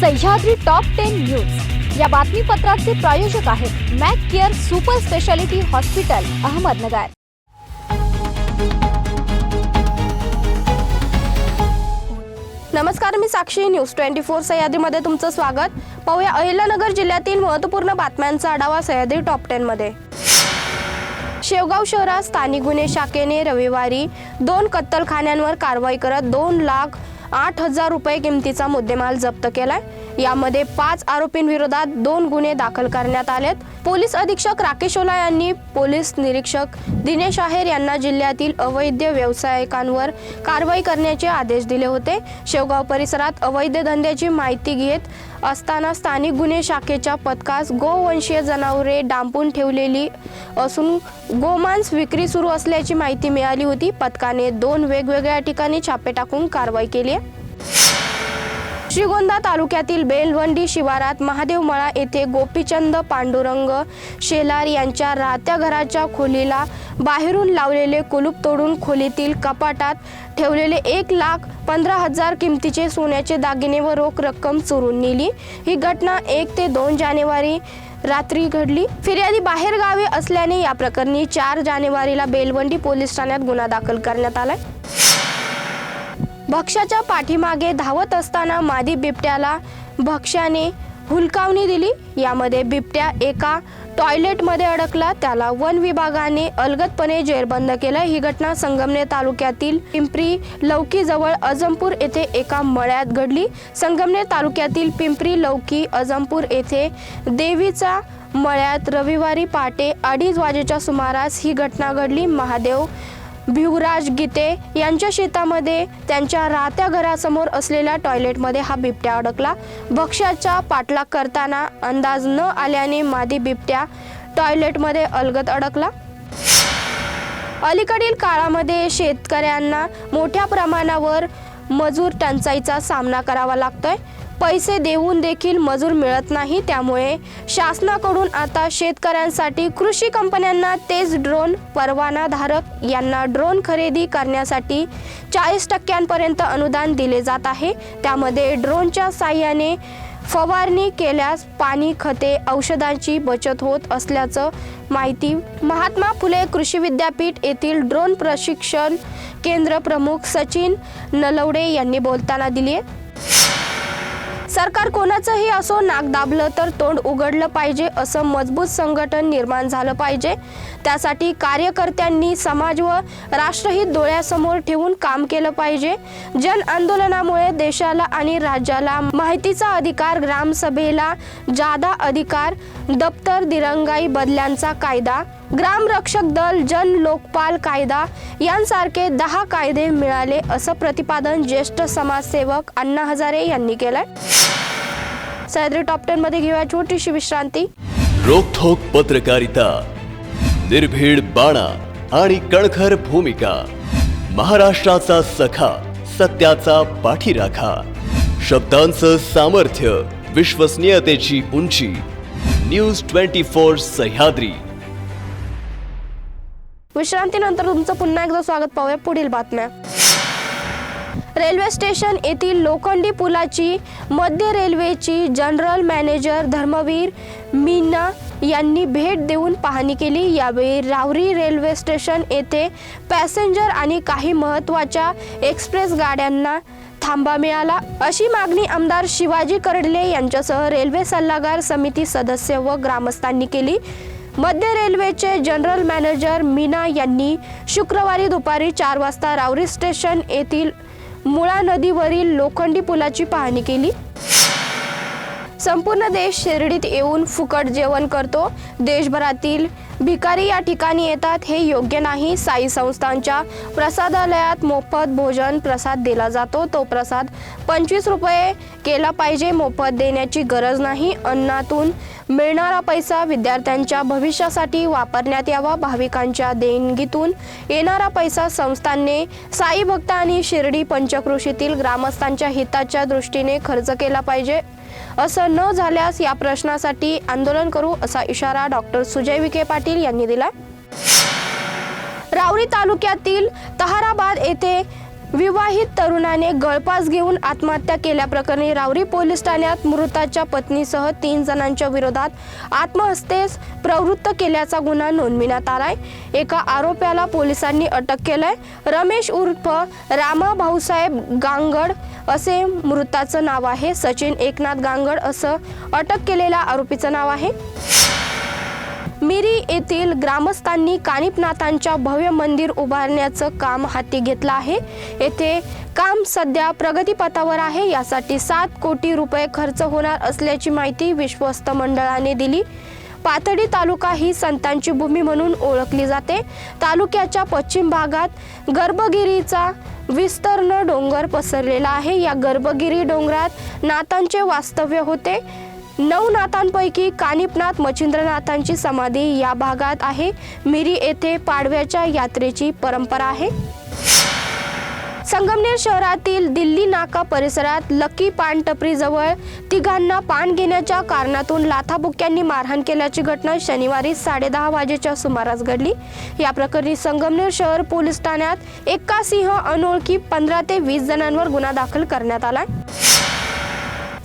Sahyadri top ten news या बातमीपत्राचे प्रायोजक आहेत Mac care super speciality hospital Ahmednagar. नमस्कार मी साक्षी न्यूज ट्वेंटी फोर सह्याद्रीमध्ये तुमचं स्वागत. पाहूया अहिल्यानगर जिल्ह्यातील महत्त्वपूर्ण बातम्यांचा आढावा सह्याद्री टॉप टेनमध्ये शेवगाव शहरात स्थानिक गुन्हे शाखेने रविवारी दोन कत्तलखान्यांवर कारवाई करत दोन लाख आठ हजार रुपये किमतीचा मुद्देमाल जप्त केलाय. यामध्ये पाच आरोपींविरोधात दोन गुन्हे दाखल करण्यात आलेत. पोलीस अधीक्षक राकेश ओला यांनी पोलीस निरीक्षक दिनेश आहेर यांना जिल्ह्यातील अवैध व्यावसायिकांवर कारवाई करण्याचे आदेश दिले होते. शेवगाव परिसरात अवैध धंद्याची माहिती घेत असताना स्थानिक गुन्हे शाखेच्या पथकास गोवंशीय जनावरे डांपून ठेवलेली असून गोमांस विक्री सुरू असल्याची माहिती मिळाली होती. पथकाने दोन वेगवेगळ्या ठिकाणी छापे टाकून कारवाई केली आहे. श्रीगोंदा तालुक्यातील बेलवंडी शिवारात महादेवमळा येथे गोपीचंद पांडुरंग शेलार यांच्या राहत्या घराच्या खोलीला बाहेरून लावलेले कुलूप तोडून खोलीतील कपाटात ठेवलेले एक लाख पंधरा हजार किमतीचे सोन्याचे दागिने व रोख रक्कम चोरून नेली. ही घटना एक ते दोन जानेवारी रात्री घडली. फिर्यादी बाहेर गावी असल्याने या प्रकरणी चार जानेवारीला बेलवंडी पोलीस ठाण्यात गुन्हा दाखल करण्यात आलाय. भक्ष्याच्या पाठीमागे धावत असताना मादी बिबट्याला भक्ष्याने हुलकावणी दिली. यामध्ये बिबट्या एका टॉयलेटमध्ये अडकला. त्याला वन विभागाने अलगदपणे जेरबंद केलं. ही घटना संगमनेर तालुक्यातील पिंपरी लौकीजवळ अजमपूर येथे एका मळ्यात घडली. संगमनेर तालुक्यातील पिंपरी लौकी अजमपूर येथे देवीचा मळ्यात रविवारी पहाटे अडीच वाजेच्या सुमारास ही घटना घडली. महादेव भिवराज गीते यांच्या शेतामध्ये त्यांच्या राहत्या घरासमोर असलेल्या टॉयलेटमध्ये हा बिबट्या अडकला. भक्ष्याचा पाठलाग करताना अंदाज न आल्याने मादी बिबट्या टॉयलेटमध्ये अलगत अडकला. अलीकडील काळामध्ये शेतकऱ्यांना मोठ्या प्रमाणावर मजूर टंचाईचा सामना करावा लागतोय. पैसे देऊन देखील मजूर मिळत नाही. त्यामुळे शासनाकडून आता शेतकऱ्यांसाठी कृषी कंपन्यांना तेच ड्रोन परवानाधारक यांना ड्रोन खरेदी करण्यासाठी चाळीस टक्क्यांपर्यंत अनुदान दिले जात आहे. त्यामध्ये ड्रोनच्या साह्याने फवारणी केल्यास पाणी खते औषधांची बचत होत असल्याचं माहिती महात्मा फुले कृषी विद्यापीठ येथील ड्रोन प्रशिक्षण केंद्र प्रमुख सचिन नलवडे यांनी बोलताना दिली आहे सरकार कोणाचंही असो नाक दाबलं तर तोंड उघडलं पाहिजे असं मजबूत संघटन निर्माण झालं पाहिजे. त्यासाठी कार्यकर्त्यांनी समाज व राष्ट्रहित डोळ्यासमोर ठेवून काम केलं पाहिजे. जन आंदोलनामुळे देशाला आणि राज्याला माहितीचा अधिकार ग्रामसभेला जादा अधिकार दप्तर दिरंगाई बदल्यांचा कायदा ग्रामरक्षक दल जन लोकपाल कायदा यांसारखे दहा कायदे मिळाले असं प्रतिपादन ज्येष्ठ समाजसेवक अण्णा हजारे यांनी केलंय. सह्याद्री टॉप टेन मध्ये घेऊया छोटीशी विश्रांती. रोखोक पत्रकारिता निर्भीड बाणा आणि कणखर भूमिका महाराष्ट्राचा सखा सत्याचा पाठीराखा शब्दांचं सामर्थ्य विश्वसनीयतेची उंची न्यूज ट्वेंटी फोर सह्याद्री. विश्रांतीनंतर तुमचं पुन्हा एकदा स्वागत पाहूया पुढील बातम्या. रेल्वे स्टेशन येथील लोखंडी पुलाची मध्य रेल्वेची जनरल मॅनेजर धर्मवीर मीना यांनी भेट देऊन पाहणी केली. यावेळी रावरी रेल्वे स्टेशन येथे पॅसेंजर आणि काही महत्त्वाच्या एक्सप्रेस गाड्यांना थांबा मिळाला. अशी मागणी आमदार शिवाजी कर्डले यांच्यासह रेल्वे सल्लागार समिती सदस्य व ग्रामस्थांनी केली. मध्य रेल्वेचे जनरल मॅनेजर मीना यांनी शुक्रवारी दुपारी चार वाजता रावरी स्टेशन येथील मुळा नदीवरील लोखंडी पुलाची पाहणी केली. संपूर्ण देश शिर्डीत येऊन फुकट जेवण करतो. देशभरातील भिकारी या ठिकाणी येतात. हे योग्य नाही. साई संस्थांच्या प्रसादालयात मोफत भोजन प्रसाद दिला जातो. तो प्रसाद पंचवीस रुपये केला पाहिजे. मोफत देण्याची गरज नाही. अन्नातून मिळणारा पैसा विद्यार्थ्यांच्या भविष्यासाठी वापरण्यात यावा. भाविकांच्या देणगीतून येणारा पैसा संस्थांनी साई भक्त आणि शिर्डी पंचकृषीतील ग्रामस्थांच्या हिताच्या दृष्टीने खर्च केला पाहिजे. असं न झाल्यास या प्रश्नासाठी आंदोलन करू असा इशारा डॉक्टर सुजय विखे पाटील यांनी दिला. रावरी तालुक्यातील तहाराबाद येथे विवाहित तरुणाने गळपास घेऊन आत्महत्या केल्याप्रकरणी रावरी पोलीस ठाण्यात मृताच्या पत्नीसह तीन जणांच्या विरोधात आत्महत्येस प्रवृत्त केल्याचा गुन्हा नोंदविण्यात आलाय. एका आरोप्याला पोलिसांनी अटक केलंय. रमेश उर्फ रामा भाऊसाहेब गांगड असे मृताचं नाव आहे. सचिन एकनाथ गांगड असं अटक केलेल्या आरोपीचं नाव आहे. मिरी येथील ग्रामस्थांनी कानिपनाथांच्या भव्य मंदिर उभारण्याचं काम हाती घेतलं आहे. येथे काम सध्या प्रगतीपथावर आहे. यासाठी सात कोटी रुपये खर्च होणार असल्याची माहिती विश्वस्त मंडळाने दिली. पाथडी तालुका ही संतांची भूमी म्हणून ओळखली जाते. तालुक्याच्या पश्चिम भागात गर्भगिरीचा विस्तीर्ण डोंगर पसरलेला आहे. या गर्भगिरी डोंगरात नाथांचे वास्तव्य होते. नऊ नाथांपैकी कानिपनाथ मच्छिंद्रनाथांची समाधी या भागात आहे. मिरी येथे पाडव्याच्या यात्रेची परंपरा आहे. संगमनेर शहरातील दिल्ली नाका परिसरात लकी पान टपरीजवळ तिघांना पान घेण्याच्या कारणातून लाथाबुक्यांनी मारहाण केल्याची घटना शनिवारी साडेदहा वाजेच्या सुमारास घडली. या प्रकरणी संगमनेर शहर पोलीस ठाण्यात एका सिंह अनोळखी पंधरा ते वीस जणांवर गुन्हा दाखल करण्यात आला.